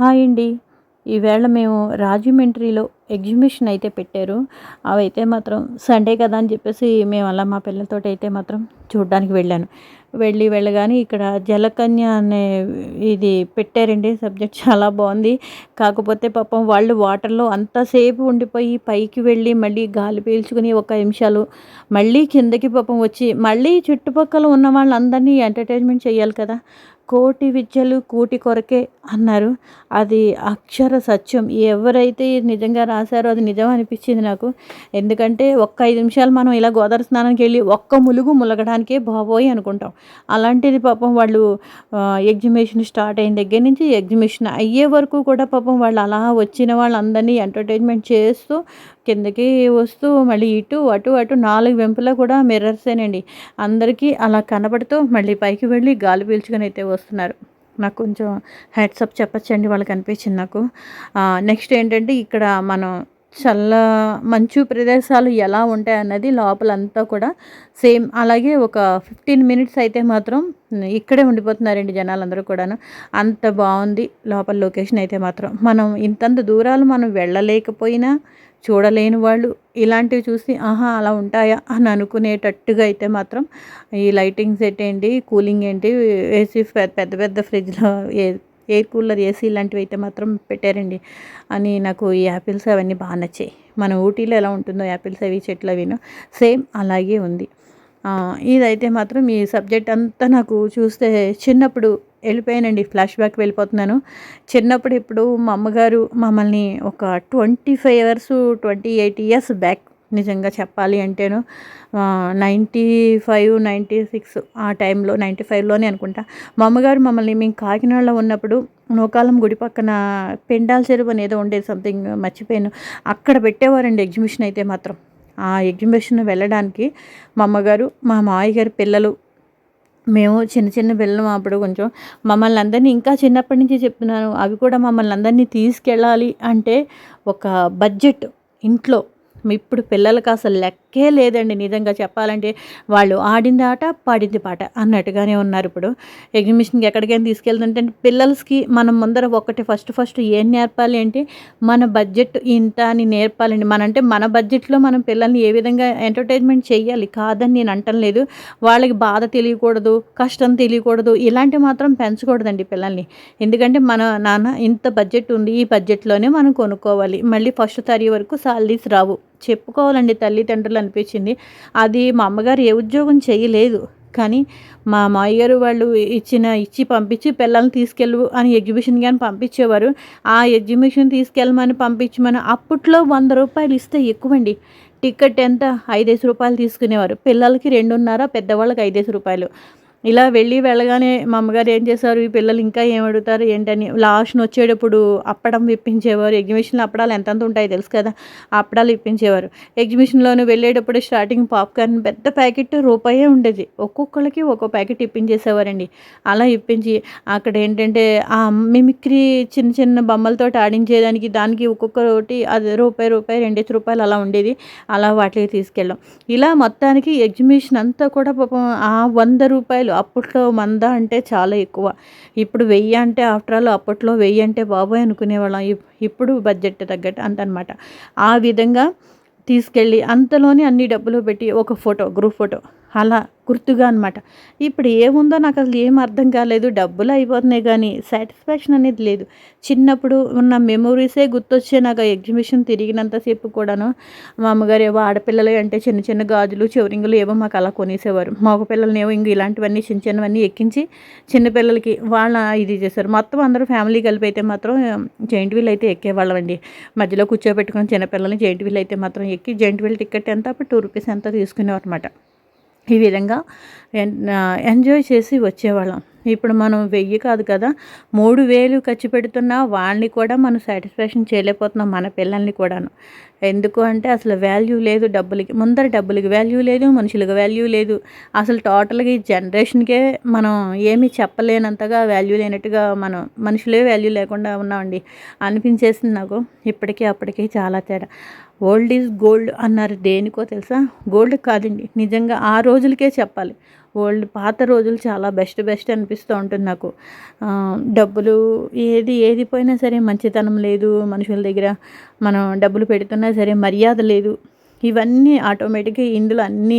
Hi అండి. ఈవేళ మేము రాజమండ్రిలో ఎగ్జిబిషన్ అయితే పెట్టారు. అవైతే మాత్రం సండే కదా అని చెప్పేసి మేము అలా మా పిల్లలతో అయితే మాత్రం చూడడానికి వెళ్ళాను. వెళ్ళి వెళ్ళగానే ఇక్కడ జలకన్య అనే ఇది పెట్టారండి. సబ్జెక్ట్ చాలా బాగుంది. కాకపోతే పాపం వాళ్ళు వాటర్లో అంతసేపు ఉండిపోయి పైకి వెళ్ళి మళ్ళీ గాలి పీల్చుకుని ఒక నిమిషాలు మళ్ళీ కిందకి పాపం వచ్చి మళ్ళీ చుట్టుపక్కల ఉన్న వాళ్ళందరినీ ఎంటర్టైన్మెంట్ చేయాలి కదా. కోటి విద్యలు కూటి కొరకే అన్నారు. అది అక్షర సత్యం. ఎవరైతే నిజంగా రాశారో అది నిజం అనిపించింది నాకు. ఎందుకంటే ఒక్క ఐదు నిమిషాలు మనం ఇలా గోదావరి స్నానానికి వెళ్ళి ఒక్క ములుగు ములగడానికే బాబోయ్ అనుకుంటాం. అలాంటిది పాపం వాళ్ళు ఎగ్జిబిషన్ స్టార్ట్ అయిన దగ్గర నుంచి ఎగ్జిబిషన్ అయ్యే వరకు కూడా పాపం వాళ్ళు అలా వచ్చిన వాళ్ళందరినీ ఎంటర్టైన్మెంట్ చేస్తూ కిందకి వస్తూ మళ్ళీ ఇటు అటు అటు నాలుగు వెంపులా కూడా మిర్రర్సేనండి అందరికీ అలా కనబడుతూ మళ్ళీ పైకి వెళ్ళి గాలి పీల్చుకొని అయితే వస్తున్నారు. నాకు కొంచెం హెడ్సప్ చెప్పచ్చండి వాళ్ళకి అనిపించింది నాకు. నెక్స్ట్ ఏంటంటే ఇక్కడ మనం చల్ల మంచు ప్రదేశాలు ఎలా ఉంటాయి అన్నది లోపలంతా కూడా సేమ్. అలాగే ఒక ఫిఫ్టీన్ మినిట్స్ అయితే మాత్రం ఇక్కడే ఉండిపోతున్నారండి జనాలందరూ కూడాను. అంత బాగుంది లోపల లొకేషన్ అయితే మాత్రం. మనం ఇంతంత దూరాలు మనం వెళ్ళలేకపోయినా చూడలేని వాళ్ళు ఇలాంటివి చూసి ఆహా అలా ఉంటాయా? అని అనుకునేటట్టుగా అయితే మాత్రం ఈ లైటింగ్ సెట్ ఏంటి కూలింగ్ ఏంటి ఏసీ పెద్ద పెద్ద ఫ్రిడ్జ్లో ఏ ఎయిర్ కూలర్ ఏసీ ఇలాంటివి అయితే మాత్రం పెట్టారండి. అని నాకు ఈ యాపిల్స్ అవన్నీ బాగా నచ్చాయి. మన ఊటీలో ఎలా ఉంటుందో యాపిల్స్ అవి చెట్లు అవిను సేమ్ అలాగే ఉంది. ఇదైతే మాత్రం ఈ సబ్జెక్ట్ అంతా నాకు చూస్తే చిన్నప్పుడు వెళ్ళిపోయానండి ఫ్లాష్ బ్యాక్ వెళ్ళిపోతున్నాను. చిన్నప్పుడు ఇప్పుడు మా అమ్మగారు మమ్మల్ని ఒక twenty five years twenty eight years back నిజంగా చెప్పాలి అంటేను నైంటీ ఫైవ్ నైంటీ సిక్స్ ఆ టైంలో నైంటీ ఫైవ్లోనే అనుకుంటా. మా అమ్మగారు మమ్మల్ని మేము కాకినాడలో ఉన్నప్పుడు నోకాలం గుడి పక్కన పెండాల్ చెరువు అనేది ఉండేది సంథింగ్ మర్చిపోయాను. అక్కడ పెట్టేవారండి ఎగ్జిబిషన్ అయితే మాత్రం. ఆ ఎగ్జిబిషన్ వెళ్ళడానికి మా అమ్మగారు మా మావయ్య గారి పిల్లలు మేము చిన్న చిన్న పిల్లలు అప్పుడు కొంచెం మమ్మల్ని అందరినీ ఇంకా చిన్నప్పటి నుంచి చెప్తున్నాను అవి కూడా మమ్మల్ని అందరినీ తీసుకెళ్ళాలి అంటే ఒక బడ్జెట్ ఇంట్లో ఇప్పుడు పిల్లలకి అసలు లెక్కే లేదండి నిజంగా చెప్పాలంటే. వాళ్ళు ఆడింది ఆట పాడింది పాట అన్నట్టుగానే ఉన్నారు ఇప్పుడు. ఎగ్జిబిషన్కి ఎక్కడికైనా తీసుకెళ్తుంటే పిల్లలకి మనం ముందర ఒకటి ఫస్ట్ ఫస్ట్ ఏం నేర్పాలి అంటే మన బడ్జెట్ ఇంత అని నేర్పాలండి. మన అంటే మన బడ్జెట్లో మనం పిల్లల్ని ఏ విధంగా ఎంటర్టైన్మెంట్ చేయాలి కాదని నేను అంటం లేదు. వాళ్ళకి బాధ తెలియకూడదు కష్టం తెలియకూడదు ఇలాంటివి మాత్రం పెంచకూడదండి పిల్లల్ని. ఎందుకంటే మన నాన్న ఇంత బడ్జెట్ ఉంది ఈ బడ్జెట్లోనే మనం కొనుక్కోవాలి. మళ్ళీ ఫస్ట్ తరి వరకు సాలరీస్ రావు. చెప్పుకోవాలండి తల్లిదండ్రులు అనిపించింది. అది మా అమ్మగారు ఏ ఉద్యోగం చేయలేదు. కానీ మా మామయ్యగారు వాళ్ళు ఇచ్చిన ఇచ్చి పంపించి పిల్లల్ని తీసుకెళ్ళు అని ఎగ్జిబిషన్ కానీ పంపించేవారు. ఆ ఎగ్జిబిషన్ తీసుకెళ్ళమని పంపించమని అప్పట్లో వంద రూపాయలు ఇస్తే ఎక్కువండి. టికెట్ ఎంత? ఐదేసి రూపాయలు తీసుకునేవారు. పిల్లలకి రెండున్నర పెద్దవాళ్ళకి ఐదేసి రూపాయలు. ఇలా వెళ్ళి వెళ్ళగానే మా అమ్మగారు ఏం చేశారు? ఈ పిల్లలు ఇంకా ఏం అడుగుతారు? ఏంటని? లాస్ట్ని వచ్చేటప్పుడు అప్పడం ఇప్పించేవారు ఎగ్జిబిషన్లో అప్పడాలు ఎంతంత ఉంటాయి తెలుసు కదా? అప్పడాలు ఇప్పించేవారు ఎగ్జిబిషన్లోనే వెళ్ళేటప్పుడు స్టార్టింగ్ పాప్కార్న్ పెద్ద ప్యాకెట్ రూపాయే ఉండేది. ఒక్కొక్కరికి ఒక్కో ప్యాకెట్ ఇప్పించేసేవారండి. అలా ఇప్పించి అక్కడ ఏంటంటే ఆ మిమిక్రీ చిన్న చిన్న బొమ్మలతో ఆడించేదానికి దానికి ఒక్కొక్కటి అది రూపాయి రూపాయి రెండేసి రూపాయలు అలా ఉండేది. అలా వాటికి తీసుకెళ్ళాం. ఇలా మొత్తానికి ఎగ్జిబిషన్ అంతా కూడా పాపం ఆ వంద రూపాయలు అప్పట్లో మంద అంటే చాలా ఎక్కువ. ఇప్పుడు వెయ్యి అంటే ఆఫ్టర్ ఆల్ అప్పట్లో వెయ్యి అంటే బాబోయ్ అనుకునేవాళ్ళం. ఇప్పుడు బడ్జెట్ తగ్గట్టు అంతనమాట ఆ విధంగా తీసుకెళ్ళి అంతలోనే అన్ని డబ్బులు పెట్టి ఒక ఫోటో గ్రూప్ ఫోటో. అలా గుర్తుగా అనమాట ఇప్పుడు ఏముందో నాకు అసలు ఏం అర్థం కాలేదు. డబ్బులు అయిపోతున్నాయి కానీ సాటిస్ఫాక్షన్ అనేది లేదు. చిన్నప్పుడు ఉన్న మెమొరీసే గుర్తొచ్చే నాకు ఎగ్జిబిషన్ తిరిగినంతసేపు కూడాను మా అమ్మగారు ఏవో ఆడపిల్లలు అంటే చిన్న చిన్న గాజులు చెవరింగులు ఏవో మాకు అలా కొనేసేవారు. మగ పిల్లల్ని ఏవో ఇంక ఇలాంటివన్నీ చిన్న చిన్నవన్నీ ఎక్కించి చిన్నపిల్లలకి వాళ్ళ ఇది చేశారు మొత్తం అందరూ ఫ్యామిలీ కలిపి అయితే మాత్రం జైంట్ వీల్ అయితే ఎక్కేవాళ్ళం అండి మధ్యలో కూర్చోబెట్టుకుని చిన్నపిల్లల్ని జైంట్ వీల్ అయితే మాత్రం ఎక్కి జెంట్ వీల్ టికెట్ ఎంత అప్పుడు టూ రూపీస్ ఎంత తీసుకునేవారు అనమాట ఈ విధంగా ఎంజాయ్ చేసి వచ్చేవాళ్ళం. ఇప్పుడు మనం వెయ్యి కాదు కదా మూడు వేలు ఖర్చు పెడుతున్నా వాళ్ళని కూడా మనం సాటిస్ఫాక్షన్ చేయలేకపోతున్నాం మన పిల్లల్ని కూడాను. ఎందుకు అంటే అసలు వాల్యూ లేదు డబ్బులకి. ముందర డబ్బులకి వాల్యూ లేదు మనుషులకు వాల్యూ లేదు. అసలు టోటల్గా ఈ జనరేషన్కే మనం ఏమీ చెప్పలేనంతగా వాల్యూ లేనట్టుగా మనం మనుషులే వాల్యూ లేకుండా ఉన్నామండి. అనిపించేసింది నాకు ఇప్పటికీ అప్పటికీ చాలా తేడా. ఓల్డ్ ఈజ్ గోల్డ్ అన్నారు. దేనికో తెలుసా? గోల్డ్ కాదండి. నిజంగా ఆ రోజులకే చెప్పాలి. ఓల్డ్ పాత రోజులు చాలా బెస్ట్ బెస్ట్ అనిపిస్తూ ఉంటుంది నాకు. డబ్బులు ఏది ఏది పోయినా సరే మంచితనం లేదు. మనుషుల దగ్గర మనం డబ్బులు పెడుతున్నా సరే మర్యాద లేదు. ఇవన్నీ ఆటోమేటిక్గా ఇందులో అన్నీ